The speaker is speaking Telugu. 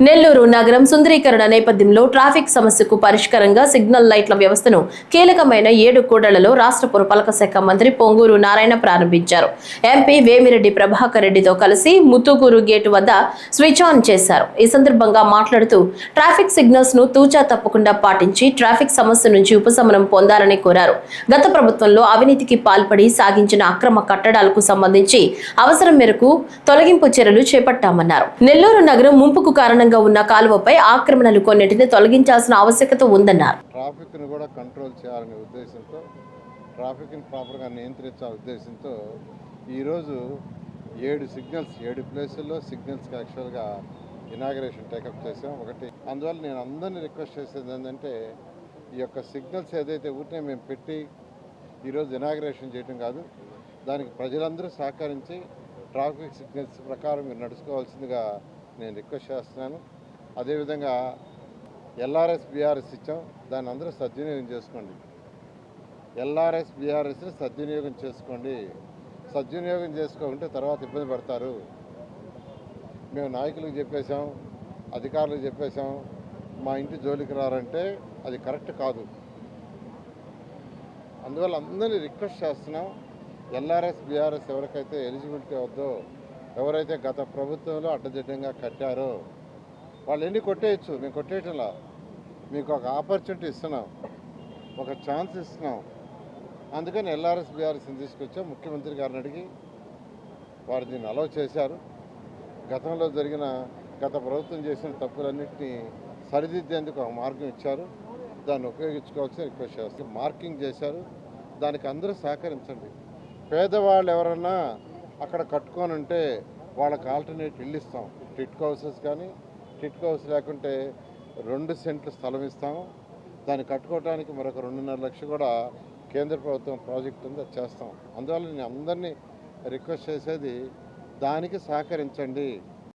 నెల్లూరు నగరం సుందరీకరణ నేపథ్యంలో ట్రాఫిక్ సమస్యకు పరిష్కారంగా సిగ్నల్ లైట్ల వ్యవస్థను కీలకమైన ఏడు కూడళ్ళలో రాష్ట్ర పురపాలక శాఖ మంత్రి పొంగూరు నారాయణ ప్రారంభించారు. ఎంపీ వేమిరెడ్డి ప్రభాకర్ రెడ్డితో కలిసి ముత్తుగూరు గేటు వద్ద స్విచ్ ఆన్ చేశారు. ఈ సందర్భంగా మాట్లాడుతూ ట్రాఫిక్ సిగ్నల్స్ను తూచా తప్పకుండా పాటించి ట్రాఫిక్ సమస్య నుంచి ఉపశమనం పొందాలని కోరారు. గత ప్రభుత్వంలో అవినీతికి పాల్పడి సాగించిన అక్రమ కట్టడాలకు సంబంధించి అవసరం మేరకు తొలగింపు చర్యలు చేపట్టామన్నారు. నెల్లూరు నగరం ముంపుకు కారణం కారణంగా ఉన్న కాలువపై ఆక్రమణలు కొన్నింటిని తొలగించాల్సిన ఆవశ్యకత ఉందన్నారు. ట్రాఫిక్ను కూడా కంట్రోల్ చేయాలనే ఉద్దేశంతో ట్రాఫిక్ని ప్రాపర్గా నియంత్రించాలనే ఉద్దేశంతో ఈరోజు ఏడు సిగ్నల్స్ ఏడు ప్లేసుల్లో సిగ్నల్స్కి యాక్చువల్గా ఇనాగరేషన్ టేకప్ చేసాం ఒకటి అందువల్ల నేను అందరినీ రిక్వెస్ట్ చేసేది ఏంటంటే ఈ యొక్క సిగ్నల్స్ ఏదైతే ఊరినే మేము పెట్టి ఈరోజు ఇనాగరేషన్ చేయడం కాదు దానికి ప్రజలందరూ సహకరించి ట్రాఫిక్ సిగ్నల్స్ ప్రకారం మీరు నడుచుకోవాల్సిందిగా నేను రిక్వెస్ట్ చేస్తున్నాను. అదేవిధంగా ఎల్ఆర్ఎస్ బీఆర్ఎస్ ఇచ్చాం. దాన్ని అందరూ సద్వినియోగం చేసుకోండి. ఎల్ఆర్ఎస్ బీఆర్ఎస్ని సద్వినియోగం చేసుకోండి. సద్వినియోగం చేసుకోకుంటే తర్వాత ఇబ్బంది పడతారు. మేము నాయకులకు చెప్పేశాం అధికారులకు చెప్పేశాం మా ఇంటి జోలికి రారంటే అది కరెక్ట్ కాదు. అందువల్ల అందరినీ రిక్వెస్ట్ చేస్తున్నాం. ఎల్ఆర్ఎస్ బీఆర్ఎస్ ఎవరికైతే ఎలిజిబిలిటీ అవుద్దో ఎవరైతే గత ప్రభుత్వంలో అడ్డదిడ్డంగా కట్టారో వాళ్ళు ఎన్ని కొట్టేయచ్చు? మేము కొట్టేయటంలా. మీకు ఒక ఆపర్చునిటీ ఇస్తున్నాం. ఒక ఛాన్స్ ఇస్తున్నాం. అందుకని ఎల్ఆర్ఎస్ బీఆర్ఎస్ని తీసుకొచ్చాం ముఖ్యమంత్రి గారిని అడిగి వారు దీన్ని అలౌ చేశారు. గతంలో జరిగిన గత ప్రభుత్వం చేసిన తప్పులన్నింటినీ సరిదిద్దేందుకు ఒక మార్గం ఇచ్చారు. దాన్ని ఉపయోగించుకోవాల్సి రిక్వెస్ట్ చేస్తారు. మార్కింగ్ చేశారు. దానికి అందరూ సహకరించండి. పేదవాళ్ళు ఎవరన్నా అక్కడ కట్టుకొని ఉంటే వాళ్ళకి ఆల్టర్నేట్ ఇల్లు ఇస్తాం. టిట్ హౌసెస్ కానీ టిట్ హౌస్ లేకుంటే రెండు సెంట్లు స్థలం ఇస్తాము. దాన్ని కట్టుకోవడానికి మరొక రెండున్నర లక్షలు కూడా కేంద్ర ప్రభుత్వం ప్రాజెక్ట్ ఉంది చేస్తాం. అందువల్ల నేను అందరినీ రిక్వెస్ట్ చేసేది దానికి సహకరించండి.